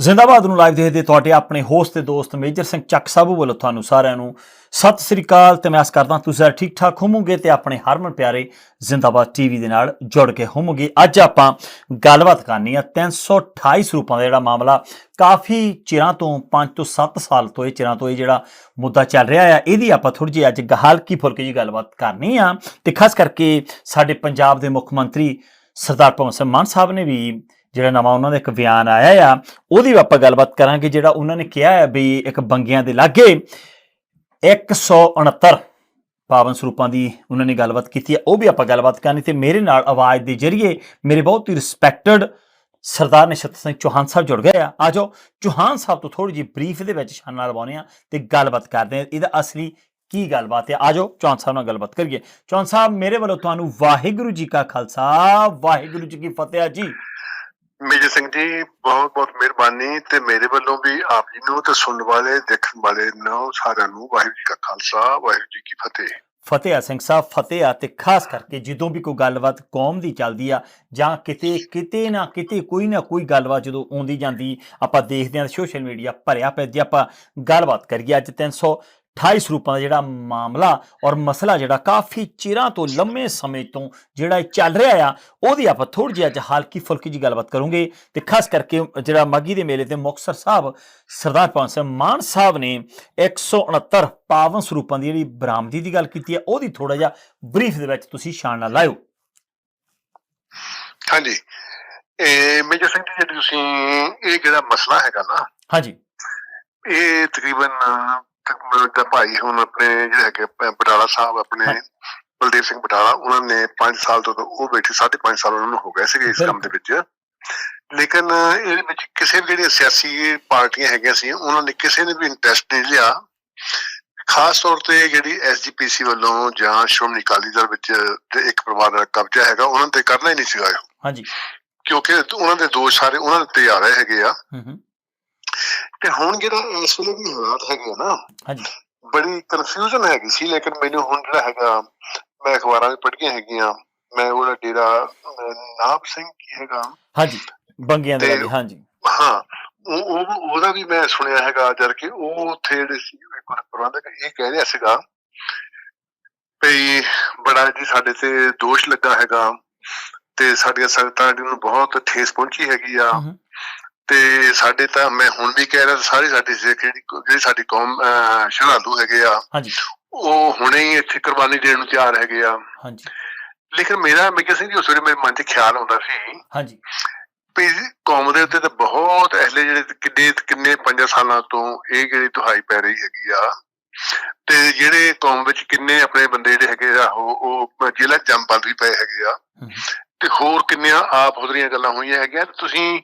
ਜ਼ਿੰਦਾਬਾਦ ਨੂੰ ਲਾਈਵ ਦੇਖਦੇ ਤੁਹਾਡੇ ਆਪਣੇ ਹੋਸਟ ਤੇ ਦੋਸਤ ਮੇਜਰ ਸਿੰਘ ਚੱਕ ਸਾਬੂ ਵੱਲੋਂ ਤੁਹਾਨੂੰ ਸਾਰਿਆਂ ਨੂੰ ਸਤਿ ਸ੍ਰੀ ਅਕਾਲ ਤੇ ਮੈਂ ਆਸ ਕਰਦਾ ਤੁਸੀਂ ਸਾਰੇ ਠੀਕ ਠਾਕ ਹੋਵੋਗੇ ਤੇ ਆਪਣੇ ਹਰਮਨ ਪਿਆਰੇ ਜ਼ਿੰਦਾਬਾਦ ਟੀਵੀ ਦੇ ਨਾਲ ਜੁੜ ਕੇ ਹੋਵੋਗੇ। ਅੱਜ ਆਪਾਂ ਗੱਲਬਾਤ ਕਰਨੀ ਆ 328 ਸਰੂਪਾਂ ਦਾ ਜਿਹੜਾ ਮਾਮਲਾ, ਕਾਫੀ ਚਿਰਾਂ ਤੋਂ 5 ਤੋਂ 7 ਸਾਲ ਤੋਂ ਇਹ ਚਿਰਾਂ ਤੋਂ ਇਹ ਜਿਹੜਾ ਮੁੱਦਾ ਚੱਲ ਰਿਹਾ ਆ, ਇਹਦੀ ਆਪਾਂ ਥੋੜੀ ਜਿਹੀ ਅੱਜ ਹਲਕੀ ਫੁਲਕੀ ਜੀ ਗੱਲਬਾਤ ਕਰਨੀ ਆ ਤੇ ਖਾਸ ਕਰਕੇ ਸਾਡੇ ਪੰਜਾਬ ਦੇ ਮੁੱਖ ਮੰਤਰੀ ਸਰਦਾਰ ਭਗਵੰਤ ਸਿੰਘ ਮਾਨ ਸਾਹਿਬ ਨੇ ਵੀ ਜਿਹੜਾ ਨਵਾਂ ਉਹਨਾਂ ਦਾ ਇੱਕ ਬਿਆਨ ਆਇਆ ਆ, ਉਹਦੀ ਵੀ ਆਪਾਂ ਗੱਲਬਾਤ ਕਰਾਂਗੇ ਜਿਹੜਾ ਉਹਨਾਂ ਨੇ ਕਿਹਾ ਹੈ ਵੀ ਇੱਕ ਬੰਗਿਆਂ ਦੇ ਲਾਗੇ 169 ਪਾਵਨ ਸਰੂਪਾਂ ਦੀ ਉਹਨਾਂ ਨੇ ਗੱਲਬਾਤ ਕੀਤੀ ਹੈ ਉਹ ਵੀ ਆਪਾਂ ਗੱਲਬਾਤ ਕਰਨੀ ਤੇ ਮੇਰੇ ਨਾਲ ਆਵਾਜ਼ ਦੇ ਜ਼ਰੀਏ ਮੇਰੇ ਬਹੁਤ ਹੀ ਰਿਸਪੈਕਟਡ ਸਰਦਾਰ ਨਿਸ਼ਤ ਸਿੰਘ ਚੌਹਾਨ ਸਾਹਿਬ ਜੁੜ ਗਏ ਆ। ਆਜੋ ਚੌਹਾਨ ਸਾਹਿਬ ਤੋਂ ਥੋੜੀ ਜਿਹੀ ਬਰੀਫ ਦੇ ਵਿੱਚ ਛਾਨਾ ਲਵਾਉਣੇ ਆ ਤੇ ਗੱਲਬਾਤ ਕਰਦੇ ਆ, ਇਹਦਾ ਅਸਲੀ ਕੀ ਗੱਲਬਾਤ ਹੈ ਆਜੋ ਚੌਹਾਨ ਸਾਹਿਬ ਨਾਲ ਗੱਲਬਾਤ ਕਰੀਏ। ਚੌਹਾਨ ਸਾਹਿਬ, ਮੇਰੇ ਵੱਲੋਂ ਤੁਹਾਨੂੰ ਵਾਹਿਗੁਰੂ ਜੀ ਕਾ ਖਾਲਸਾ, ਵਾਹਿਗੁਰੂ ਜੀ ਕੀ ਫਤਿਹ ਜੀ। ਮੇਜਰ ਸਿੰਘ ਜੀ, ਬਹੁਤ ਬਹੁਤ ਮਿਹਰਬਾਨੀ ਤੇ ਮੇਰੇ ਵੱਲੋਂ ਵੀ ਆਪ ਜੀ ਨੂੰ ਤੇ ਸੁਣਨ ਵਾਲੇ, ਦੇਖਣ ਵਾਲੇ ਨੂੰ ਸਾਰਿਆਂ ਨੂੰ ਵਾਹਿਗੁਰੂ ਜੀ ਕਾ ਖਾਲਸਾ, ਵਾਹਿਗੁਰੂ ਜੀ ਕੀ ਫਤਿਹ। ਫਤਿਹ ਆ ਸਿੰਘ ਸਾਹਿਬ, ਫਤਿਹ ਆ ਤੇ ਖਾਸ ਕਰਕੇ ਜਦੋਂ ਵੀ ਕੋਈ ਗੱਲਬਾਤ ਕੌਮ ਦੀ ਚੱਲਦੀ ਆ ਜਾਂ ਕਿਤੇ ਕਿਤੇ ਨਾ ਕਿਤੇ ਕੋਈ ਨਾ ਕੋਈ ਗੱਲਬਾਤ ਜਦੋਂ ਆਉਂਦੀ ਜਾਂਦੀ, ਆਪਾਂ ਦੇਖਦੇ ਹਾਂ ਸੋਸ਼ਲ ਮੀਡੀਆ ਭਰਿਆ ਪਿਆ ਜੇ ਆਪਾਂ ਗੱਲਬਾਤ ਕਰੀਏ ਅੱਜ 328 ਸਰੂਪਾਂ ਦਾ ਜਿਹੜਾ ਮਾਮਲਾ ਔਰ ਮਸਲਾ ਜਿਹੜਾ ਕਾਫੀ ਚਿਰਾਂ ਤੋਂ ਲੰਮੇ ਸਮੇਂ ਤੋਂ ਜਿਹੜਾ ਇਹ ਚੱਲ ਰਿਹਾ ਆ ਉਹਦੀ ਆਪਾਂ ਥੋੜੀ ਜਿਹੀ ਅੱਜ ਹਲਕੀ ਫੁਲਕੀ ਜੀ ਗੱਲਬਾਤ ਕਰੂੰਗੇ ਤੇ ਖਾਸ ਕਰਕੇ ਜਿਹੜਾ ਮਾਗੀ ਦੇ ਮੇਲੇ ਤੇ ਮੁਕਤਸਰ ਸਾਹਿਬ ਸਰਦਾਰ ਭਗਵੰਤ ਸਿੰਘ ਮਾਨ ਸਾਹਿਬ ਨੇ 169 ਪਾਵਨ ਸਰੂਪਾਂ ਦੀ ਜਿਹੜੀ ਬਰਾਮਦੀ ਦੀ ਗੱਲ ਕੀਤੀ ਹੈ ਉਹਦੀ ਥੋੜਾ ਜਿਹਾ ਬਰੀਫ ਦੇ ਵਿੱਚ ਤੁਸੀਂ ਛਾਣ ਨਾਲ ਲਾਇਓ। ਹਾਂਜੀ। ਇਹ ਮੇਜਰ ਸਿੰਘ ਜੀ ਤੁਸੀਂ ਇਹ ਜਿਹੜਾ ਮਸਲਾ ਹੈਗਾ ਨਾ ਹਾਂਜੀ। ਇਹ ਤਕਰੀਬਨ ਦਾ ਭਾਈ ਹੁਣ ਆਪਣੇ ਜਿਹੜੇ ਹੈਗੇ ਬਟਾਲਾ ਸਾਹਿਬ ਆਪਣੇ। ਬਲਦੇਵ ਸਿੰਘ ਬਟਾਲਾ ਉਹਨਾਂ ਨੇ 5 ਸਾਲ ਤੋਂ ਉਹ ਬੈਠੇ 5.5 ਸਾਲ ਉਹਨਾਂ ਨੂੰ ਹੋ ਗਏ ਸੀਗੇ ਇਸ ਕੰਮ ਦੇ ਵਿੱਚ। ਲੇਕਿਨ ਇਹਦੇ ਵਿੱਚ ਕਿਸੇ ਵੀ ਜਿਹੜੀਆਂ ਸਿਆਸੀ ਪਾਰਟੀਆਂ ਹੈਗੀਆਂ ਸੀ ਉਹਨਾਂ ਨੇ ਕਿਸੇ ਨੇ ਵੀ ਇੰਟਰਸਟ ਨਹੀਂ ਲਿਆ। ਖਾਸ ਤੌਰ ਤੇ ਜਿਹੜੀ ਐਸਜੀਪੀਸੀ ਵੱਲੋਂ ਜਾਂ ਸ਼੍ਰੋਮਣੀ ਅਕਾਲੀ ਦਲ ਵਿੱਚ ਇੱਕ ਪਰਿਵਾਰ ਦਾ ਕਬਜ਼ਾ ਹੈਗਾ ਉਹਨਾਂ ਤੇ ਕਰਨਾ ਹੀ ਨਹੀਂ ਸੀਗਾ। ਹਾਂਜੀ। ਕਿਉਂਕਿ ਉਹਨਾਂ ਦੇ ਦੋਸ਼ ਸਾਰੇ ਉਹਨਾਂ ਦੇ ਤੇ ਆ। ਰਹੇ ਹੈਗੇ ਆ ਤੇ ਹੁਣ ਜਿਹੜਾ ਇਸ ਵੇਲੇ ਦੀ ਹਾਲਾਤ ਹੈਗੇ ਨਾ ਹਾਂਜੀ। ਬੜੀ ਕਨਫਿਊਜ਼ਨ ਹੈਗੀ ਸੀ ਲੇਕਿਨ ਮੈਨੂੰ ਹੁਣ ਜਿਹੜਾ ਹੈਗਾ ਮੈਂ ਅਖਬਾਰਾਂ ਵਿੱਚ ਪੜ੍ਹੀਆਂ ਹੈਗੀਆਂ ਮੈਂ ਉਹਦਾ ਡੇਰਾ ਨਾਭ ਸਿੰਘ ਕੀ ਹੈਗਾ? ਹਾਂਜੀ ਬੰਗਿਆਂ ਦੇ ਹਾਂਜੀ। ਹਾਂ ਉਹ ਉਹ ਉਹਦਾ ਵੀ ਮੈਂ ਸੁਣਿਆ ਹੈਗਾ ਜਦ ਕਿ ਉਹ ਉੱਥੇ ਜਿਹੜੇ ਸੀ ਇੱਕ ਪ੍ਰਬੰਧਕ ਇਹ ਕਹਿ ਰਿਹਾ ਸੀਗਾ ਵੀ ਬੜਾ ਜੀ ਸਾਡੇ ਤੇ ਦੋਸ਼ ਲੱਗਾ ਹੈਗਾ ਤੇ ਸਾਡੀਆਂ ਸੰਗਤਾਂ ਨੂੰ ਬਹੁਤ ਠੇਸ ਪਹੁੰਚੀ ਹੈਗੀ ਆ। ਤੇ ਸਾਡੇ ਤਾਂ ਮੈਂ ਹੁਣ ਵੀ ਕਹਿ ਰਿਹਾ ਸਾਰੀ ਸਾਡੀ ਜਿਹੜੀ ਜਿਹੜੀ ਸਾਡੀ ਕੌਮ ਸ਼ਰਧਾਲੂ ਹੈਗੇ ਆ ਹਾਂਜੀ। ਉਹ ਹੁਣੇ ਹੀ ਇੱਥੇ ਕੁਰਬਾਨੀ ਦੇਣ ਨੂੰ ਤਿਆਰ ਹੈਗੇ ਆ। ਹਾਂਜੀ। ਲੇਕਿਨ ਮੇਰਾ ਮੇਜਰ ਸਿੰਘ ਜੀ ਉਸ ਵੇਲੇ ਮੇਰੇ ਮਨ 'ਚ ਖਿਆਲ ਆਉਂਦਾ ਸੀ ਹਾਂਜੀ। ਵੀ ਕੌਮ ਦੇ ਉੱਤੇ ਤਾਂ ਬਹੁਤ ਐਸਲੇ ਜਿਹੜੇ ਕਿੰਨੇ ਕਿੰਨੇ ਪੰਜਾਂ ਸਾਲਾਂ ਤੋਂ ਇਹ ਜਿਹੜੀ ਦੁਹਾਈ ਪੈ ਰਹੀ ਹੈਗੀ ਆ ਤੇ ਜਿਹੜੇ ਕੌਮ ਵਿੱਚ ਕਿੰਨੇ ਆਪਣੇ ਬੰਦੇ ਜਿਹੜੇ ਹੈਗੇ ਆ ਉਹ ਜੇਲ੍ਹਾਂ ਜੰਮ ਵੀ ਪਏ ਹੈਗੇ ਆ। ਤੇ ਹੋਰ ਕਿੰਨੀਆਂ ਆਪ ਹੁਦਰੀਆਂ ਗੱਲਾਂ ਹੋਈਆਂ ਹੈਗੀਆਂ ਤੁਸੀਂ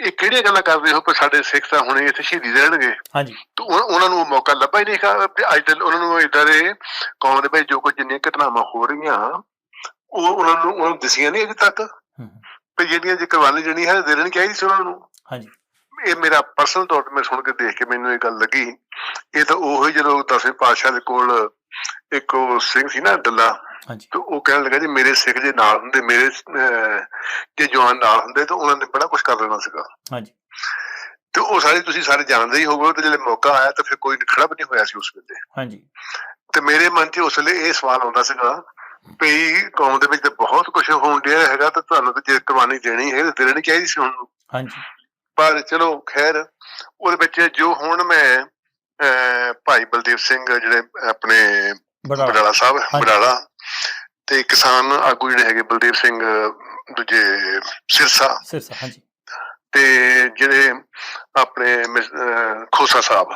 ਇਹ ਕਿਹੜੀਆਂ ਗੱਲਾਂ ਕਰਦੇ ਹੋ? ਕਿ ਸਾਡੇ ਸਿੱਖ ਤਾਂ ਹੁਣੇ ਇੱਥੇ ਸ਼ਹੀਦੀ ਦੇਣਗੇ। ਹਾਂਜੀ। ਤੇ ਉਹ- ਉਹਨਾਂ ਨੂੰ ਮੌਕਾ ਲੱਭਾ ਹੀ ਨਹੀਂ ਅੱਜ ਤੱਕ ਉਹਨਾਂ ਨੂੰ ਇਦਾਂ ਦੇ ਕੌਮ ਦੇ ਵਿੱਚ ਜੋ ਕੁਝ ਜਿੰਨੀਆਂ ਘਟਨਾਵਾਂ ਹੋ ਰਹੀਆਂ ਉਹ ਉਹਨਾਂ ਨੂੰ ਉਹਨਾਂ ਨੂੰ ਦਿਸੀਆਂ ਨਹੀਂ ਅਜੇ ਤੱਕ। ਵੀ ਜਿਹੜੀਆਂ ਜੇ ਕੁਰਬਾਨੀ ਦੇਣੀ ਹੈ ਦੇਣੀ ਚਾਹੀਦੀ ਸੀ ਉਹਨਾਂ ਨੂੰ। ਹਾਂਜੀ। ਇਹ ਮੇਰਾ ਪਰਸਨਲ ਤੌਰ ਤੇ ਮੈਂ ਸੁਣ ਕੇ ਦੇਖ ਕੇ ਮੈਨੂੰ ਇਹ ਗੱਲ ਲੱਗੀ। ਇਹ ਤਾਂ ਉਹ ਹੀ ਜਦੋਂ ਦਸਵੇਂ ਪਾਤਸ਼ਾਹ ਦੇ ਕੋਲ ਇੱਕ ਸਿੰਘ ਸੀ ਨਾ ਡੱਲਾ। ਹਾਂਜੀ। ਤੇ ਉਹ ਕਹਿਣ ਲੱਗਾ ਜੀ ਮੇਰੇ ਸਿੱਖ ਜੇ ਨਾਲ ਹੁੰਦੇ ਮੇਰੇ ਜੇ ਜਵਾਨ ਨਾਲ ਹੁੰਦੇ ਤਾਂ ਉਹਨਾਂ ਨੇ ਬੜਾ ਕੁਝ ਕਰ ਦੇਣਾ ਸੀਗਾ। ਹਾਂਜੀ। ਤੇ ਉਹ ਸਾਰੇ ਤੁਸੀਂ ਸਾਰੇ ਜਾਣਦੇ ਹੀ ਹੋਵੋ ਤੇ ਜਦੋਂ ਮੌਕਾ ਆਇਆ ਤਾਂ ਫਿਰ ਕੋਈ ਖੜਾ ਵੀ ਨਹੀਂ ਹੋਇਆ ਸੀ ਉਸ ਵੇਲੇ। ਹਾਂਜੀ। ਤੇ ਮੇਰੇ ਮਨ 'ਚ ਉਸ ਵੇਲੇ ਇਹ ਸਵਾਲ ਆਉਂਦਾ ਸੀਗਾ ਵੀ ਕੌਮ ਦੇ ਵਿੱਚ ਤਾਂ ਬਹੁਤ ਕੁਝ ਹੋਣ ਡਿਆ ਹੈਗਾ ਤਾਂ ਤੁਹਾਨੂੰ ਤਾਂ ਜੇ ਕੁਰਬਾਨੀ ਦੇਣੀ ਹੈ ਤਾਂ ਦੇਣੀ ਚਾਹੀਦੀ ਸੀ ਹੁਣ ਹਾਂਜੀ। ਪਰ ਚਲੋ ਖੈਰ ਉਹਦੇ ਵਿੱਚ ਜੋ ਹੁਣ ਮੈਂ ਭਾਈ ਬਲਦੇਵ ਸਿੰਘ ਜਿਹੜੇ ਆਪਣੇ ਬੜਾ ਬਡਾਲਾ ਸਾਹਿਬ ਹਾਂਜੀ। ਤੇ ਕਿਸਾਨ ਆਗੂ ਜਿਹੜੇ ਹੈਗੇ ਬਲਦੇਵ ਸਿੰਘ ਦੂਜੇ ਸਿਰਸਾ। ਸਿਰਸਾ ਹਾਂਜੀ। ਤੇ ਜਿਹੜੇ ਆਪਣੇ ਖੋਸਾ ਸਾਹਿਬ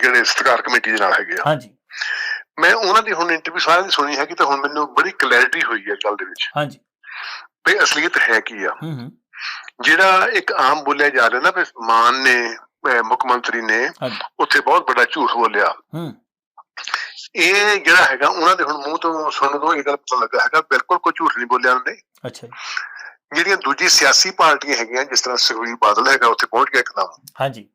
ਜਿਹੜੇ ਸਤਿਕਾਰ ਕਮੇਟੀ ਦੇ ਨਾਲ ਹੈਗੇ ਆ। ਹਾਂਜੀ। ਮੈਂ ਉਹਨਾਂ ਦੀ ਹੁਣ ਇੰਟਰਵਿਊ ਸਾਰਿਆਂ ਦੀ ਸੁਣੀ ਹੈਗੀ ਤਾਂ ਹੁਣ ਮੈਨੂੰ ਬੜੀ ਕਲੈਰਿਟੀ ਹੋਈ ਹੈ ਗੱਲ ਦੇ ਵਿੱਚ। ਹਾਂਜੀ। ਵੀ ਅਸਲੀਅਤ ਹੈ ਕੀ ਆ? ਹੂੰ ਜਿਹੜਾ ਇੱਕ ਆਮ ਬੋਲਿਆ ਜਾ ਰਿਹਾ ਨਾ ਵੀ ਮਾਨ ਨੇ ਮੁੱਖ ਮੰਤਰੀ ਨੇ ਉੱਥੇ ਬਹੁਤ ਵੱਡਾ ਝੂਠ ਬੋਲਿਆ। ਹੂੰ। ਇਹ ਜਿਹੜਾ ਹੈਗਾ ਉਹਨਾਂ ਦੇ ਹੁਣ ਮੂੰਹ ਤੋਂ ਸੁਣਨ ਤੋਂ ਇਹ ਗੱਲ ਪਤਾ ਲੱਗਾ ਹੈਗਾ ਬਿਲਕੁਲ ਕੋਈ ਝੂਠ ਨਹੀਂ ਬੋਲਿਆ ਉਹਨੇ। ਅੱਛਾ ਜਿਹੜੀਆਂ ਦੂਜੀ ਸਿਆਸੀ ਪਾਰਟੀਆਂ ਹੈਗੀਆਂ ਜਿਸ ਤਰ੍ਹਾਂ ਸੁਖਬੀਰ ਬਾਦਲ ਹੈਗਾ ਉੱਥੇ ਪਹੁੰਚ ਗਿਆ ਇੱਕਦਮ ਹਾਂਜੀ।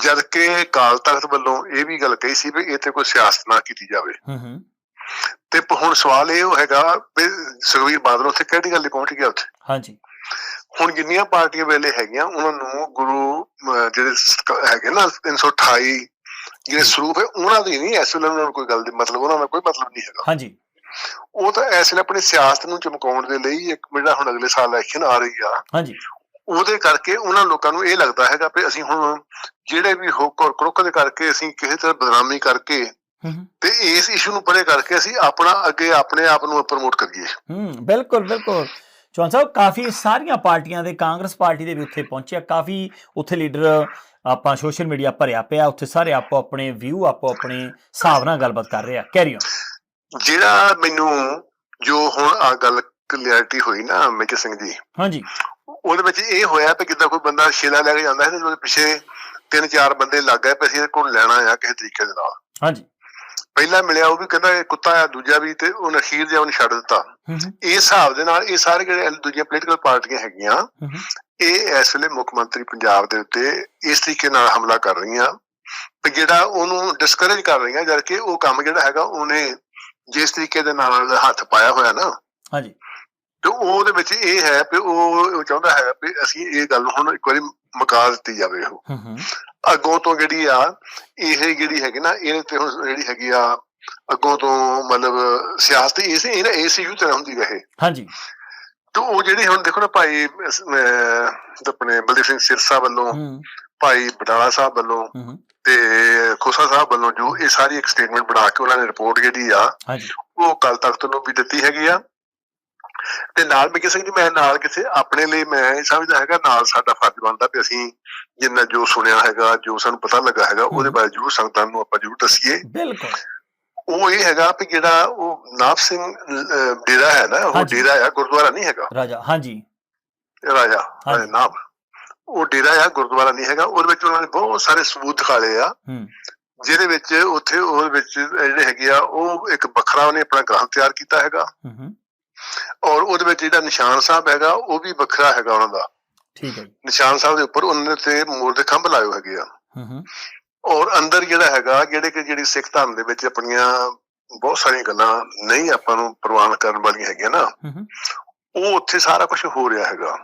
ਜਦ ਕਿ ਕਾਲ ਤਖਤ ਵੱਲੋਂ ਇਹ ਵੀ ਗੱਲ ਕਹੀ ਸੀ ਵੀ ਇੱਥੇ ਕੋਈ ਸਿਆਸਤ ਨਾ ਕੀਤੀ ਜਾਵੇ। ਹੂੰ ਹੂੰ। ਤੇ ਹੁਣ ਸਵਾਲ ਇਹ ਹੈਗਾ ਵੀ ਸੁਖਬੀਰ ਬਾਦਲ ਉੱਥੇ ਕਿਹੜੀ ਗੱਲ ਲਈ ਪਹੁੰਚ ਗਿਆ ਉੱਥੇ? ਹਾਂਜੀ। ਹੁਣ ਜਿੰਨੀਆਂ ਪਾਰਟੀਆਂ ਵੇਲੇ ਹੈਗੀਆਂ ਉਹਨਾਂ ਨੂੰ ਗੁਰੂ ਜਿਹੜੇ ਹੈਗੇ ਨਾ 328 ਜਿਹੜੇ ਸਰੂਪ ਹੈ ਉਹਨਾਂ ਦੀ ਨਹੀਂ ਇਸ ਵੇਲੇ ਉਹਨਾਂ ਨੂੰ ਕੋਈ ਗੱਲ ਦੀ ਮਤਲਬ ਉਹਨਾਂ ਦਾ ਕੋਈ ਮਤਲਬ ਨਹੀਂ ਹੈਗਾ। ਹਾਂਜੀ। ਉਹ ਤਾਂ ਇਸ ਵੇਲੇ ਆਪਣੀ ਸਿਆਸਤ ਨੂੰ ਚਮਕਾਉਣ ਦੇ ਲਈ ਇੱਕ ਜਿਹੜਾ ਹੁਣ ਅਗਲੇ ਸਾਲ ਇਲੈਕਸ਼ਨ ਆ ਰਹੀ ਆ ਹਾਂਜੀ। ਉਹਦੇ ਕਰਕੇ ਉਹਨਾਂ ਲੋਕਾਂ ਨੂੰ ਇਹ ਲੱਗਦਾ ਹੈਗਾ ਵੀ ਅਸੀਂ ਹੁਣ ਜਿਹੜੇ ਵੀ ਹੁੱਕ ਔਰ ਕਰੁੱਕ ਦੇ ਕਰਕੇ ਅਸੀਂ ਕਿਸੇ ਤਰ੍ਹਾਂ ਬਦਨਾਮੀ ਕਰਕੇ ਤੇ ਇਸ ਇਸ਼ੂ ਨੂੰ ਪਰੇ ਕਰਕੇ ਅਸੀਂ ਆਪਣਾ ਅੱਗੇ ਆਪਣੇ ਆਪ ਨੂੰ ਪ੍ਰਮੋਟ ਕਰੀਏ। ਹੂੰ ਬਿਲਕੁਲ ਬਿਲਕੁਲ। ਚੌਹਾਨ ਸਾਹਿਬ ਕਾਫੀ ਸਾਰੀਆਂ ਪਾਰਟੀਆਂ ਦੇ ਕਾਂਗਰਸ ਪਾਰਟੀ ਦੇ ਵੀ ਉੱਥੇ ਪਹੁੰਚਿਆ ਕਾਫੀ ਉੱਥੇ ਲੀਡਰ ਆਪਾਂ ਸੋਸ਼ਲ ਮੀਡੀਆ ਭਰਿਆ ਪਿਆ ਉੱਥੇ ਸਾਰੇ ਆਪੋ ਆਪਣੇ ਵਿਊ ਆਪੋ ਆਪਣੇ ਹਿਸਾਬ ਨਾਲ ਗੱਲਬਾਤ ਕਰ ਰਹੇ ਆ। ਕੈਰੀ ਔਨ ਜਿਹੜਾ ਮੈਨੂੰ ਜੋ ਹੁਣ ਆ ਗੱਲ ਕਲੀਅਰਿਟੀ ਹੋਈ ਨਾ ਮੇਜਰ ਸਿੰਘ ਜੀ ਹਾਂਜੀ। ਉਹਦੇ ਵਿੱਚ ਇਹ ਹੋਇਆ ਕਿ ਜਿੱਦਾਂ ਕੋਈ ਬੰਦਾ ਸ਼ੇਲਾ ਲੈ ਕੇ ਜਾਂਦਾ ਹੈ ਤੇ ਉਹਦੇ ਪਿੱਛੇ ਤਿੰਨ ਚਾਰ ਬੰਦੇ ਲੱਗ ਗਏ ਇਹਦੇ ਕੋਲ ਲੈਣਾ ਆ ਕਿਸੇ ਤਰੀਕੇ ਦੇ ਨਾਲ। ਹਾਂਜੀ। ਪਹਿਲਾ ਮਿਲਿਆ ਉਹ ਵੀ ਕਹਿੰਦਾ ਇਹ ਕੁੱਤਾ ਆ ਦੂਜਾ ਵੀ ਤੇ ਉਹ ਅਖੀਰ ਜਿਹਾ ਉਹਨੇ ਛੱਡ ਦਿੱਤਾ। ਇਸ ਹਿਸਾਬ ਦੇ ਨਾਲ ਇਹ ਸਾਰੇ ਜਿਹੜੇ ਦੂਜੀਆਂ ਪੋਲੀਟੀਕਲ ਪਾਰਟੀਆਂ ਹੈਗੀਆਂ ਇਹ ਇਸ ਵੇਲੇ ਮੁੱਖ ਮੰਤਰੀ ਪੰਜਾਬ ਦੇ ਉੱਤੇ ਇਸ ਤਰੀਕੇ ਨਾਲ ਹਮਲਾ ਕਰ ਰਹੀਆਂ ਕਿ ਜਿਹੜਾ ਉਹਨੂੰ ਡਿਸਕਰੇਜ ਕਰ ਰਹੀਆਂ ਜਦ ਕਿ ਉਹ ਕੰਮ ਜਿਹੜਾ ਹੈਗਾ ਉਹਨੇ ਜਿਸ ਤਰੀਕੇ ਦੇ ਨਾਲ ਹੱਥ ਪਾਇਆ ਹੋਇਆ ਨਾ ਹਾਂਜੀ। ਤੇ ਉਹਦੇ ਵਿੱਚ ਇਹ ਹੈ ਕਿ ਉਹ ਉਹ ਚਾਹੁੰਦਾ ਹੈ ਕਿ ਅਸੀਂ ਇਹ ਗੱਲ ਹੁਣ ਇੱਕ ਵਾਰੀ ਮੁਕਾ ਦਿੱਤੀ ਜਾਵੇ ਉਹ। ਹੂੰ ਹੂੰ। ਅੱਗੋਂ ਤੋਂ ਜਿਹੜੀ ਆ ਇਹ ਜਿਹੜੀ ਹੈਗੀ ਨਾ ਇਹਦੇ ਤੇ ਹੁਣ ਜਿਹੜੀ ਹੈਗੀ ਆ ਅੱਗੋਂ ਤੋਂ ਮਤਲਬ ਸਿਆਸਤ ਇਸ ਇਹ ਨਾ ਇਸ ਯੂ ਤਰ੍ਹਾਂ ਹੁੰਦੀ ਰਹੇ। ਹਾਂਜੀ। ਤੇ ਉਹ ਜਿਹੜੀ ਹੁਣ ਦੇਖੋ ਨਾ ਭਾਈ ਆਪਣੇ ਬਲਦੇਵ ਸਿੰਘ ਸਿਰਸਾ ਵੱਲੋਂ ਭਾਈ ਬਡਾਲਾ ਸਾਹਿਬ ਵੱਲੋਂ ਤੇ ਖੋਸਾ ਸਾਹਿਬ ਵੱਲੋਂ ਜੋ ਇਹ ਸਾਰੀ ਇੱਕ ਸਟੇਟਮੈਂਟ ਬਣਾ ਕੇ ਉਹਨਾਂ ਨੇ ਰਿਪੋਰਟ ਜਿਹੜੀ ਆ ਉਹ ਕੱਲ ਤੱਕ ਨੂੰ ਵੀ ਦਿੱਤੀ ਹੈਗੀ ਆ। ਤੇ ਨਾਲ ਵੀ ਕਿਸੇ ਜੀ ਮੈਂ ਨਾਲ ਕਿਸੇ ਆਪਣੇ ਲਈ ਮੈਂ ਇਹ ਸਮਝਦਾ ਹੈਗਾ ਨਾਲ ਸਾਡਾ ਫਰਜ਼ ਬਣਦਾ ਵੀ ਅਸੀਂ ਜਿੰਨਾ ਜੋ ਸੁਣਿਆ ਹੈਗਾ ਜੋ ਸਾਨੂੰ ਪਤਾ ਲੱਗਾ ਹੈਗਾ ਉਹਦੇ। ਬਾਰੇ ਜਰੂਰ ਸੰਗਤਾਂ ਨੂੰ ਆਪਾਂ ਜਰੂਰ ਦੱਸੀਏ। ਬਿਲਕੁਲ। ਉਹ ਇਹ ਹੈਗਾ ਵੀ ਜਿਹੜਾ ਉਹ ਨਾਭ ਸਿੰਘ ਡੇਰਾ ਹੈ ਨਾ ਉਹ। ਡੇਰਾ ਆ ਗੁਰਦੁਆਰਾ ਨਹੀਂ ਹੈਗਾ। ਰਾਜਾ ਹਾਂਜੀ। ਇਹ ਰਾਜਾ ਨਾਭ ਉਹ ਡੇਰਾ ਆ ਗੁਰਦੁਆਰਾ ਨਹੀਂ ਹੈਗਾ ਉਹਦੇ ਵਿੱਚ ਉਹਨਾਂ ਨੇ ਬਹੁਤ ਸਾਰੇ ਸਬੂਤ ਦਿਖਾਲੇ ਆ। ਹੂੰ। ਜਿਹਦੇ ਵਿੱਚ ਉੱਥੇ ਉਹਦੇ ਵਿੱਚ ਜਿਹੜੇ ਹੈਗੇ ਆ ਉਹ ਇੱਕ ਵੱਖਰਾ ਉਹਨੇ ਆਪਣਾ ਗ੍ਰੰਥ ਤਿਆਰ ਕੀਤਾ ਹੈਗਾ। ਹੂੰ ਹੂੰ। ਔਰ ਉਹਦੇ ਵਿੱਚ ਜਿਹੜਾ ਨਿਸ਼ਾਨ ਸਾਹਿਬ ਹੈਗਾ ਉਹ ਵੀ ਵੱਖਰਾ ਹੈਗਾ ਉਹਨਾਂ ਦਾ। ਠੀਕ ਹੈ ਨਿਸ਼ਾਨ ਸਾਹਿਬ ਦੇ ਉੱਪਰ ਉਹਨਾਂ ਨੇ ਤੇ ਮੋਰ ਦੇ ਖੰਭ ਲਾਏ ਹੋਏ ਹੈਗੇ ਆ। ਹੂੰ ਹੂੰ। ਔਰ ਅੰਦਰ ਜਿਹੜਾ ਹੈਗਾ ਜਿਹੜੇ ਕਿ ਜਿਹੜੀ ਸਿੱਖ ਧਰਮ ਦੇ ਵਿੱਚ ਆਪਣੀਆਂ ਬਹੁਤ ਸਾਰੀਆਂ ਗੱਲਾਂ ਨਹੀਂ ਆਪਾਂ ਨੂੰ ਪ੍ਰਵਾਨ ਕਰਨ ਵਾਲੀਆਂ ਹੈਗੀਆਂ ਨਾ ਉਹ ਉੱਥੇ ਸਾਰਾ ਕੁਝ ਹੋ ਰਿਹਾ ਹੈਗਾ।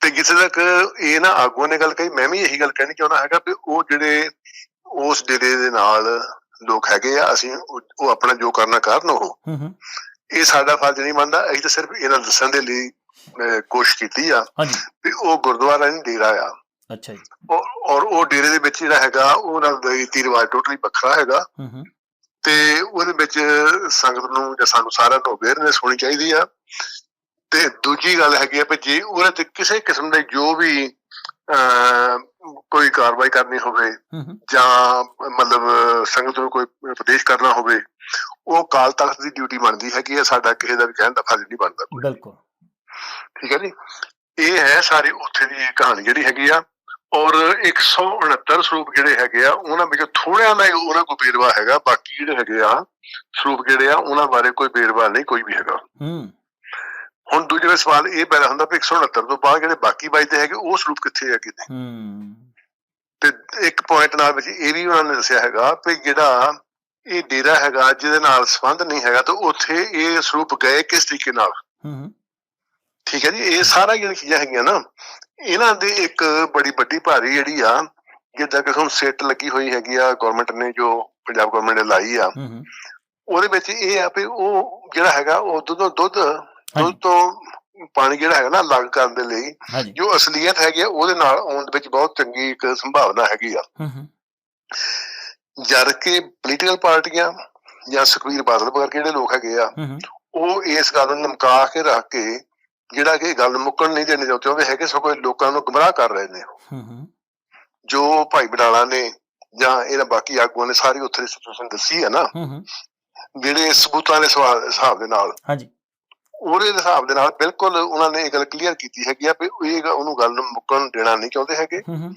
ਤੇ ਜਿੱਥੇ ਤੱਕ ਇਹ ਨਾ ਆਗੂਆਂ ਨੇ ਗੱਲ ਕਹੀ ਮੈਂ ਵੀ ਇਹੀ ਗੱਲ ਕਹਿਣੀ ਚਾਹੁੰਦਾ ਹੈਗਾ ਵੀ ਉਹ ਜਿਹੜੇ ਉਸ ਡੇਰੇ ਦੇ ਨਾਲ ਲੋਕ ਹੈਗੇ ਆ ਅਸੀਂ ਉਹ ਆਪਣਾ ਜੋ ਕਰਨਾ ਕਰਨ ਉਹ। ਇਹ ਸਾਡਾ ਫਰਜ਼ ਨਹੀਂ ਬਣਦਾ ਅਸੀਂ ਤਾਂ ਸਿਰਫ ਇਹਨਾਂ ਦੱਸਣ ਦੇ ਲਈ ਕੋਸ਼ਿਸ਼ ਕੀਤੀ ਆ ਵੀ ਉਹ ਗੁਰਦੁਆਰਾ ਨਹੀਂ ਡੇਰਾ ਆ। ਅੱਛਾ ਜੀ। ਔਰ ਉਹ ਡੇਰੇ ਦੇ ਵਿੱਚ ਜਿਹੜਾ ਹੈਗਾ ਉਹਨਾਂ ਦਾ ਰੀਤੀ ਰਿਵਾਜ ਟੋਟਲੀ ਵੱਖਰਾ ਹੈਗਾ। ਹੂੰ ਹੂੰ। ਤੇ ਉਹਦੇ ਵਿੱਚ ਸੰਗਤ ਨੂੰ ਜਾਂ ਸਾਨੂੰ ਸਾਰਿਆਂ ਨੂੰ ਅਵੇਅਰਨੈਸ ਹੋਣੀ ਚਾਹੀਦੀ ਆ। ਤੇ ਦੂਜੀ ਗੱਲ ਹੈਗੀ ਆ ਵੀ ਜੇ ਉਹਦੇ ਤੇ ਕਿਸੇ ਕਿਸਮ ਦੇ ਜੋ ਵੀ ਕੋਈ ਕਾਰਵਾਈ ਕਰਨੀ ਹੋਵੇ ਹੂੰ ਹੂੰ। ਜਾਂ ਮਤਲਬ ਸੰਗਤ ਨੂੰ ਕੋਈ ਉਪਦੇਸ਼ ਕਰਨਾ ਹੋਵੇ ਉਹ ਕਾਲ ਤਖਤ ਦੀ ਡਿਊਟੀ ਬਣਦੀ ਹੈਗੀ ਆ। ਸਾਡਾ ਕਿਸੇ ਦਾ ਵੀ ਕਹਿਣ ਦਾ ਫਰਜ਼ ਨਹੀਂ ਬਣਦਾ। ਬਿਲਕੁਲ। ਠੀਕ ਹੈ ਜੀ। ਇਹ ਹੈ ਸਾਰੀ ਉੱਥੇ ਦੀ ਕਹਾਣੀ ਜਿਹੜੀ ਹੈਗੀ ਆ। ਔਰ 169 ਸਰੂਪ ਜਿਹੜੇ ਹੈਗੇ ਆ ਉਹਨਾਂ ਵਿੱਚੋਂ ਥੋੜਿਆਂ ਦਾ ਉਹਨਾਂ ਕੋਲ ਬੇਰਵਾ ਹੈਗਾ ਬਾਕੀ ਜਿਹੜੇ ਹੈਗੇ ਆ ਸਰੂਪ ਜਿਹੜੇ ਆ ਉਹਨਾਂ ਬਾਰੇ ਕੋਈ ਬੇਰਵਾ ਨਹੀਂ ਕੋਈ ਵੀ ਹੈਗਾ। ਹੂੰ। ਹੁਣ ਦੂਜੇ ਸਵਾਲ ਇਹ ਪੈਦਾ ਹੁੰਦਾ ਵੀ 169 ਤੋਂ ਬਾਅਦ ਜਿਹੜੇ ਬਾਕੀ ਬਚਦੇ ਹੈਗੇ ਉਹ ਸਰੂਪ ਕਿੱਥੇ ਹੈਗੇ ਨੇ? ਹੂੰ। ਤੇ ਇੱਕ ਪੁਆਇੰਟ ਨਾਲ ਵਿੱਚ ਇਹ ਵੀ ਉਹਨਾਂ ਨੇ ਦੱਸਿਆ ਹੈਗਾ ਵੀ ਜਿਹੜਾ ਇਹ ਡੇਰਾ ਹੈਗਾ ਜਿਹਦੇ ਨਾਲ ਸੰਬੰਧ ਨਹੀਂ ਹੈਗਾ ਤਾਂ ਉੱਥੇ ਇਹ ਸਰੂਪ ਗਏ ਕਿਸ ਤਰੀਕੇ ਨਾਲ? ਹੂੰ ਹੂੰ। ਠੀਕ ਹੈ ਜੀ ਇਹ ਸਾਰਾ ਜਿਹੜੀਆਂ ਚੀਜ਼ਾਂ ਹੈਗੀਆਂ ਨਾ ਇਹਨਾਂ ਦੀ ਇੱਕ ਬੜੀ ਵੱਡੀ ਭਾਰੀ ਜਿਹੜੀ ਆ ਜਿੱਦਾਂ ਕਿ ਹੁਣ ਸਿੱਟ ਲੱਗੀ ਹੋਈ ਹੈਗੀ ਆ ਗਵਰਨਮੈਂਟ ਨੇ ਜੋ ਪੰਜਾਬ ਗਵਰਨਮੈਂਟ ਨੇ ਲਾਈ ਆ। ਉਹਦੇ ਵਿੱਚ ਇਹ ਆ ਵੀ ਉਹ ਜਿਹੜਾ ਹੈਗਾ ਉਹ ਦੁੱਧ ਦੁੱਧ ਦੁੱਧ ਤੋਂ ਪਾਣੀ ਜਿਹੜਾ ਹੈਗਾ ਨਾ ਅਲੱਗ ਕਰਨ ਦੇ ਲਈ ਜੋ ਅਸਲੀਅਤ ਹੈਗੀ ਆ ਉਹਦੇ ਨਾਲ ਆਉਣ ਦੇ ਵਿੱਚ ਬਹੁਤ ਚੰਗੀ ਇੱਕ ਸੰਭਾਵਨਾ ਹੈਗੀ ਆ। ਜਦ ਕਿ ਪੋਲੀਟੀਕਲ ਪਾਰਟੀਆਂ ਜਾਂ ਸੁਖਬੀਰ ਬਾਦਲ ਵਰਗੇ ਜਿਹੜੇ ਲੋਕ ਹੈਗੇ ਆ ਉਹ ਇਸ ਗੱਲ ਨੂੰ ਲਮਕਾ ਕੇ ਰੱਖ ਕੇ ਜਿਹੜਾ ਕਿ ਗੱਲ ਮੁੱਕਣ ਨਹੀਂ ਦੇਣੀ ਚਾਹੁੰਦੇ ਹੈਗੇ ਸਗੋਂ ਲੋਕਾਂ ਨੂੰ ਗੁੰਮਰਾਹ ਕਰ ਰਹੇ ਨੇ। ਹੂੰ ਹੂੰ। ਜੋ ਭਾਈ ਬਡਾਲਾ ਨੇ ਜਾਂ ਇਹਨਾਂ ਬਾਕੀ ਆਗੂਆਂ ਨੇ ਸਾਰੀ ਉੱਥੇ ਸਿਚੁਏਸ਼ਨ ਦੱਸੀ ਹੈ ਨਾ ਹੂੰ ਹੂੰ। ਜਿਹੜੇ ਸਬੂਤਾਂ ਦੇ ਸਵਾਲ ਹਿਸਾਬ ਦੇ ਨਾਲ। ਹਾਂਜੀ। ਉਹਦੇ ਹਿਸਾਬ ਦੇ ਨਾਲ ਬਿਲਕੁਲ ਉਹਨਾਂ ਨੇ ਇਹ ਗੱਲ ਕਲੀਅਰ ਕੀਤੀ ਹੈਗੀ ਆ ਵੀ ਇਹ ਉਹਨੂੰ ਗੱਲ ਨੂੰ ਮੁੱਕਣ ਦੇਣਾ ਨਹੀਂ ਚਾਹੁੰਦੇ ਹੈਗੇ। ਹੂੰ ਹੂੰ।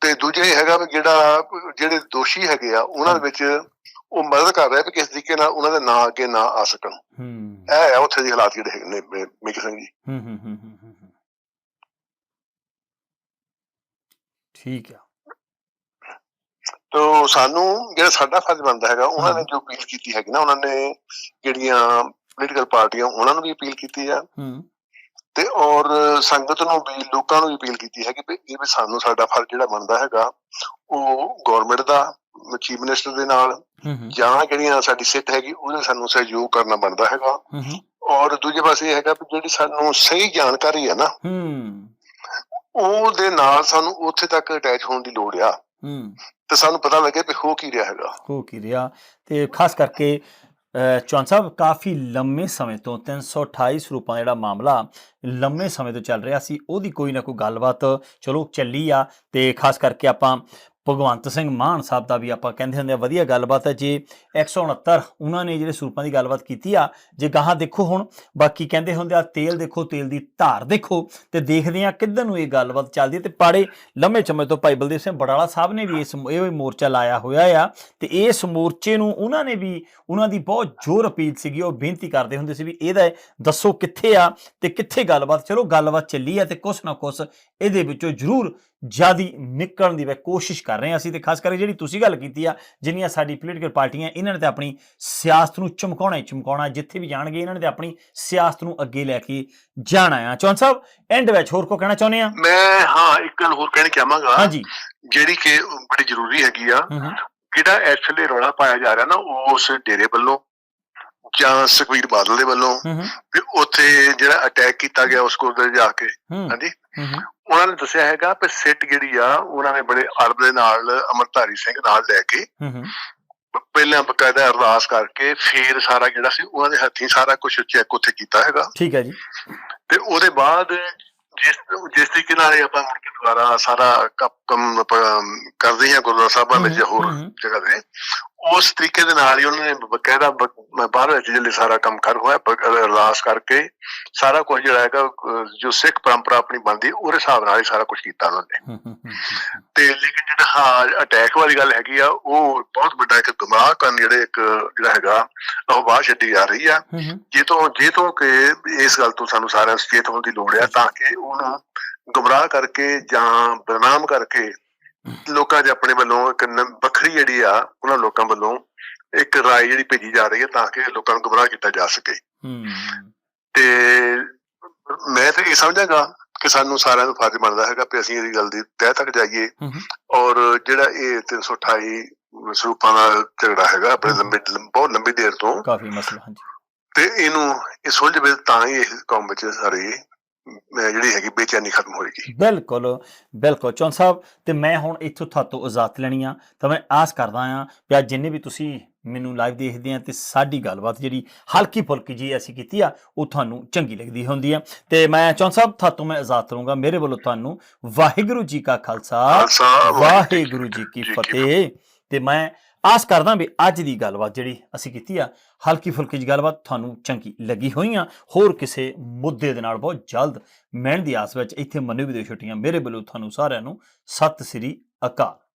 ਤੇ ਦੂਜਾ ਹੈਗਾ ਵੀ ਜਿਹੜਾ ਜਿਹੜੇ ਦੋਸ਼ੀ ਹੈਗੇ ਆ ਉਹਨਾਂ ਦੇ ਵਿੱਚ ਉਹ ਮਦਦ ਕਰ ਰਿਹਾ ਵੀ ਕਿਸ ਤਰੀਕੇ ਨਾਲ ਉਹਨਾਂ ਦੇ ਨਾਂ ਅੱਗੇ ਨਾ ਆ ਸਕਣ। ਹੂੰ। ਇਹ ਹੈ ਉੱਥੇ ਦੇ ਹਾਲਾਤ ਜਿਹੜੇ ਨੇ ਮੇ- ਮੇਜਰ ਸਿੰਘ ਜੀ। ਹੂੰ ਹੂੰ ਹੂੰ ਹੂੰ। ਠੀਕ ਆ। ਤੋ ਸਾਨੂੰ ਜਿਹੜਾ ਸਾਡਾ ਫਰਜ਼ ਬਣਦਾ ਹੈਗਾ ਉਹਨਾਂ ਨੇ ਜੋ ਅਪੀਲ ਕੀਤੀ ਹੈਗੀ ਨਾ ਉਹਨਾਂ ਨੇ ਜਿਹੜੀਆਂ ਪੋਲੀਟੀਕਲ ਪਾਰਟੀਆਂ ਉਹਨਾਂ ਨੂੰ ਵੀ ਅਪੀਲ ਕੀਤੀ ਆ। ਹੂੰ। ਤੇ ਔਰ ਸੰਗਤ ਨੂੰ ਵੀ ਲੋਕਾਂ ਨੂੰ ਅਪੀਲ ਕੀਤੀ ਹੈ ਕਿ ਵੀ ਇਹ ਵੀ ਸਾਨੂੰ ਸਾਡਾ ਫਰਜ਼ ਜਿਹੜਾ ਬਣਦਾ ਹੈਗਾ ਉਹ ਗਵਰਨਮੈਂਟ ਦਾ ਚੀਫ ਮਿਨਿਸਟਰ ਦੇ ਨਾਲ ਜਾਂ ਜਿਹੜੀਆਂ ਸਾਡੀ ਸਿੱਟ ਹੈਗੀ ਉਹਦੇ ਸਾਨੂੰ ਸਹਿਯੋਗ ਕਰਨਾ ਬਣਦਾ ਹੈਗਾ। ਔਰ ਦੂਜੇ ਪਾਸੇ ਇਹ ਹੈਗਾ ਵੀ ਜਿਹੜੀ ਸਾਨੂੰ ਸਹੀ ਜਾਣਕਾਰੀ ਹੈ ਨਾ ਹੂੰ। ਉਹਦੇ ਨਾਲ ਸਾਨੂੰ ਉੱਥੇ ਤੱਕ ਅਟੈਚ ਹੋਣ ਦੀ ਲੋੜ ਆ। ਹੂੰ। ਤੇ ਸਾਨੂੰ ਪਤਾ ਲੱਗੇ ਵੀ ਹੋ ਕੀ ਰਿਹਾ ਹੈਗਾ। ਹੋ ਕੀ ਰਿਹਾ। ਤੇ ਖਾਸ ਕਰਕੇ ਚੌਹਾਨ ਸਾਹਿਬ, ਕਾਫੀ ਲੰਮੇ ਸਮੇਂ ਤੋਂ 328 ਸਰੂਪਾਂ ਦਾ ਜਿਹੜਾ ਮਾਮਲਾ ਲੰਮੇ ਸਮੇਂ ਤੋਂ ਚੱਲ ਰਿਹਾ ਸੀ, ਉਹਦੀ ਕੋਈ ਨਾ ਕੋਈ ਗੱਲਬਾਤ ਚਲੋ ਚੱਲੀ ਆ ਤੇ ਖਾਸ ਕਰਕੇ ਆਪਾਂ ਭਗਵੰਤ ਸਿੰਘ ਮਾਨ ਸਾਹਿਬ ਦਾ ਵੀ ਆਪਾਂ ਕਹਿੰਦੇ ਹੁੰਦੇ ਆ, ਵਧੀਆ ਗੱਲਬਾਤ ਹੈ। ਜੇ 169 ਉਹਨਾਂ ਨੇ ਜਿਹੜੇ ਸਰੂਪਾਂ ਦੀ ਗੱਲਬਾਤ ਕੀਤੀ ਆ, ਜੇ ਗਾਹਾਂ ਦੇਖੋ ਹੁਣ, ਬਾਕੀ ਕਹਿੰਦੇ ਹੁੰਦੇ ਆ, ਤੇਲ ਦੇਖੋ, ਤੇਲ ਦੀ ਧਾਰ ਦੇਖੋ, ਤੇ ਦੇਖਦੇ ਆ ਕਿੱਧਰ ਨੂੰ ਇਹ ਗੱਲਬਾਤ ਚੱਲਦੀ ਹੈ। ਤੇ ਪਾੜੇ ਲੰਮੇ ਚਮੇ ਤੋਂ ਭਾਈ ਬਲਦੇਵ ਸਿੰਘ ਬੜਾਲਾ ਸਾਹਿਬ ਨੇ ਵੀ ਇਸ ਇਹ ਮੋਰਚਾ ਲਾਇਆ ਹੋਇਆ ਆ, ਤੇ ਇਸ ਮੋਰਚੇ ਨੂੰ ਉਹਨਾਂ ਨੇ ਵੀ, ਉਹਨਾਂ ਦੀ ਬਹੁਤ ਜ਼ੋਰ ਅਪੀਲ ਸੀਗੀ, ਉਹ ਬੇਨਤੀ ਕਰਦੇ ਹੁੰਦੇ ਸੀ ਵੀ ਇਹਦਾ ਦੱਸੋ ਕਿੱਥੇ ਆ ਤੇ ਕਿੱਥੇ ਗੱਲਬਾਤ, ਚਲੋ ਗੱਲਬਾਤ ਚੱਲੀ ਆ ਤੇ ਕੁਛ ਨਾ ਕੁਛ ਇਹਦੇ ਵਿੱਚੋਂ ਜ਼ਰੂਰ ਜਿਆਦੀ ਨਿਕਲਣ ਦੀ ਵੇ ਕੋਸ਼ਿਸ਼ ਕਰ ਰਹੇ ਹਾਂ ਅਸੀਂ ਤੇ ਖਾਸ ਕਰਕੇ ਜਿਹੜੀ ਤੁਸੀਂ ਗੱਲ ਕੀਤੀ ਆ ਜਿੰਨੀਆਂ ਸਾਡੀ ਪੋਲੀਟੀਕਲ ਪਾਰਟੀਆਂ ਇਹਨਾਂ ਨੇ ਤੇ ਆਪਣੀ ਸਿਆਸਤ ਨੂੰ ਚਮਕਾਉਣਾ ਹੀ ਚਮਕਾਉਣਾ ਜਿੱਥੇ ਵੀ ਜਾਣਗੇ ਇਹਨਾਂ ਨੇ ਤੇ ਆਪਣੀ ਸਿਆਸਤ ਨੂੰ ਅੱਗੇ ਲੈ ਕੇ ਜਾਣਾ ਆ। ਚੌਨ ਸਾਹਿਬ ਐਂਡ ਵਿੱਚ ਹੋਰ ਕੋ ਕਹਿਣਾ ਚਾਹੁੰਦੇ ਆ? ਮੈਂ ਹਾਂ ਇੱਕ ਗੱਲ ਹੋਰ ਕਹਿਣੀ ਚਾਹਾਂਗਾ ਹਾਂਜੀ। ਜਿਹੜੀ ਕਿ ਬੜੀ ਜ਼ਰੂਰੀ ਹੈਗੀ ਆ ਜਿਹੜਾ ਐਕਚੁਅਲੀ ਰੌਲਾ ਪਾਇਆ ਜਾ ਰਿਹਾ ਨਾ ਉਸ ਡੇਰੇ ਵੱਲੋਂ ਜਾਂ ਸੁਖਬੀਰ ਬਾਦਲ ਦੇ ਵੱਲੋਂ ਵੀ ਉੱਥੇ ਜਿਹੜਾ ਅਟੈਕ ਕੀਤਾ ਗਿਆ ਉਸ ਗੁਰਦੁਆਰੇ ਜਾ ਕੇ ਹਾਂਜੀ। ਉਹਨਾਂ ਨੇ ਦੱਸਿਆ ਹੈਗਾ ਕਿ ਸਿੱਟ ਜਿਹੜੀ ਆ ਉਹਨਾਂ ਨੇ ਬੜੇ ਅਰਬ ਦੇ ਨਾਲ ਅਮਰਧਾਰੀ ਸਿੰਘ ਨਾਲ ਲੈ ਕੇ ਹੂੰ ਹੂੰ। ਪਹਿਲਾਂ ਬਕਾਇਦਾ ਅਰਦਾਸ ਕਰਕੇ ਫੇਰ ਸਾਰਾ ਜਿਹੜਾ ਸੀ ਉਹਨਾਂ ਦੇ ਹੱਥੀਂ ਸਾਰਾ ਕੁਝ ਚੈੱਕ ਉੱਥੇ ਕੀਤਾ ਹੈਗਾ। ਠੀਕ ਹੈ ਜੀ। ਤੇ ਉਹਦੇ ਬਾਅਦ ਜਿਸ ਜਿਸ ਤਰੀਕੇ ਨਾਲ ਆਪਾਂ ਮੁੜ ਕੇ ਦੁਬਾਰਾ ਸਾਰਾ ਕੰਮ ਕਰਦੇ ਹਾਂ ਗੁਰਦੁਆਰਾ ਸਾਹਿਬਾਂ ਵਿੱਚ ਹੋਰ। ਜਗ੍ਹਾ ਤੇ ਉਸ ਤਰੀਕੇ ਦੇ ਨਾਲ ਹੀ ਉਹਨਾਂ ਨੇ ਬਕਾਇਦਾ ਮ- ਬਾਹਰ ਵਿੱਚ ਜਿਹੜੇ ਸਾਰਾ ਕੰਮ ਕਰ ਹੋਇਆ ਅਰਦਾਸ ਕਰਕੇ ਸਾਰਾ ਕੁਝ ਜਿਹੜਾ ਹੈਗਾ ਜੋ ਸਿੱਖ ਪਰੰਪਰਾ ਆਪਣੀ ਬਣਦੀ ਉਹਦੇ ਹਿਸਾਬ ਨਾਲ ਹੀ ਸਾਰਾ ਕੁਝ ਕੀਤਾ ਉਹਨਾਂ ਨੇ। ਤੇ ਲੇਕਿਨ ਜਿਹੜਾ ਹਾਂ ਅਟੈਕ ਵਾਲੀ ਗੱਲ ਹੈਗੀ ਆ ਉਹ ਬਹੁਤ ਵੱਡਾ ਇੱਕ ਗੁੰਮਰਾਹ ਕਰਨ ਜਿਹੜੇ ਇੱਕ ਜਿਹੜਾ ਹੈਗਾ ਉਹ ਬਾਹਰ ਛੱਡੀ ਜਾ ਰਹੀ ਆ। ਜੇ ਤੋਂ ਜੇ ਤੋਂ ਕਿ ਇਸ ਗੱਲ ਤੋਂ ਸਾਨੂੰ ਸਾਰਿਆਂ ਨੂੰ ਸੁਚੇਤ ਹੋਣ ਦੀ ਲੋੜ ਹੈ ਤਾਂ ਕਿ ਉਹਨੂੰ ਗੁੰਮਰਾਹ ਕਰਕੇ ਜਾਂ ਬਦਨਾਮ ਕਰਕੇ ਲੋਕਾਂ 'ਚ ਆਪਣੇ ਵੱਲੋਂ ਇੱਕ ਵੱਖਰੀ ਜਿਹੜੀ ਆ ਉਹਨਾਂ ਲੋਕਾਂ ਵੱਲੋਂ ਇੱਕ ਰਾਏ ਜਿਹੜੀ ਭੇਜੀ ਜਾ ਰਹੀ ਹੈ ਤਾਂ ਕਿ ਲੋਕਾਂ ਨੂੰ ਗੁੰਮਰਾਹ ਕੀਤਾ ਜਾ ਸਕੇ। ਹੂੰ। ਤੇ ਮੈਂ ਤਾਂ ਇਹ ਸਮਝਾਂਗਾ ਕਿ ਸਾਨੂੰ ਸਾਰਿਆਂ ਨੂੰ ਫਰਜ਼ ਬਣਦਾ ਹੈਗਾ ਕਿ ਅਸੀਂ ਇਹਦੀ ਗੱਲ ਦੀ ਤਹਿ ਤੱਕ ਜਾਈਏ ਔਰ ਜਿਹੜਾ ਇਹ 328 ਸਰੂਪਾਂ ਦਾ ਝਗੜਾ ਹੈਗਾ ਆਪਣੇ ਲੰਬੇ ਬਹੁਤ ਲੰਬੀ ਦੇਰ ਤੋਂ ਕਾਫੀ ਮਸਲਾ ਹਾਂਜੀ। ਤੇ ਇਹਨੂੰ ਇਹ ਸੁਲਝਵੇ ਤਾਂ ਹੀ ਇਹ ਕੌਮ ਵਿੱਚ ਸਾਰੀ ਜਿਹੜੀ ਹੈਗੀ ਬੇਚੈਨੀ ਖਤਮ ਹੋਏਗੀ। ਬਿਲਕੁਲ ਬਿਲਕੁਲ। ਚੌਨ ਸਾਹਿਬ ਤੇ ਮੈਂ ਹੁਣ ਇੱਥੋਂ ਤੁਹਾਤੋਂ ਇਜਾਜ਼ਤ ਲੈਣੀ ਆ ਤਾਂ ਮੈਂ ਆਸ ਕਰਦਾ ਆ ਕਿ ਅੱਜ ਜਿੰਨੇ ਵੀ ਤੁਸੀਂ ਮੈਨੂੰ ਲਾਈਵ ਦੇਖਦੇ ਆ ਤੇ ਸਾਡੀ ਗੱਲਬਾਤ ਜਿਹੜੀ ਹਲਕੀ ਫੁਲਕੀ ਜੀ ਅਸੀਂ ਕੀਤੀ ਆ ਉਹ ਤੁਹਾਨੂੰ ਚੰਗੀ ਲੱਗਦੀ ਹੁੰਦੀ ਆ। ਤੇ ਮੈਂ ਚੌਨ ਸਾਹਿਬ ਤੁਹਾਤੋਂ ਮੈਂ ਇਜਾਜ਼ਤ ਲਵਾਂਗਾ ਮੇਰੇ ਵੱਲੋਂ ਤੁਹਾਨੂੰ ਵਾਹਿਗੁਰੂ ਜੀ ਕਾ ਖਾਲਸਾ ਵਾਹਿਗੁਰੂ ਜੀ ਕੀ ਫਤਿਹ। ਤੇ ਮੈਂ ਆਸ ਕਰਦਾ ਵੀ ਅੱਜ ਦੀ ਗੱਲਬਾਤ ਜਿਹੜੀ ਅਸੀਂ ਕੀਤੀ ਆ ਹਲਕੀ ਫੁਲਕੀ ਜੀ ਗੱਲਬਾਤ ਤੁਹਾਨੂੰ ਚੰਗੀ ਲੱਗੀ ਹੋਈ ਹੋਈਆਂ ਹੋਰ ਕਿਸੇ ਮੁੱਦੇ ਦੇ ਨਾਲ ਬਹੁਤ ਜਲਦ ਮਿਲਣ ਦੀ ਆਸ ਵਿੱਚ ਇੱਥੇ ਮੈਨੂੰ ਵੀ ਦੇ ਛੁੱਟੀਆਂ, ਮੇਰੇ ਵੱਲੋਂ ਤੁਹਾਨੂੰ ਸਾਰਿਆਂ ਨੂੰ ਸਤਿ ਸ੍ਰੀ ਅਕਾਲ।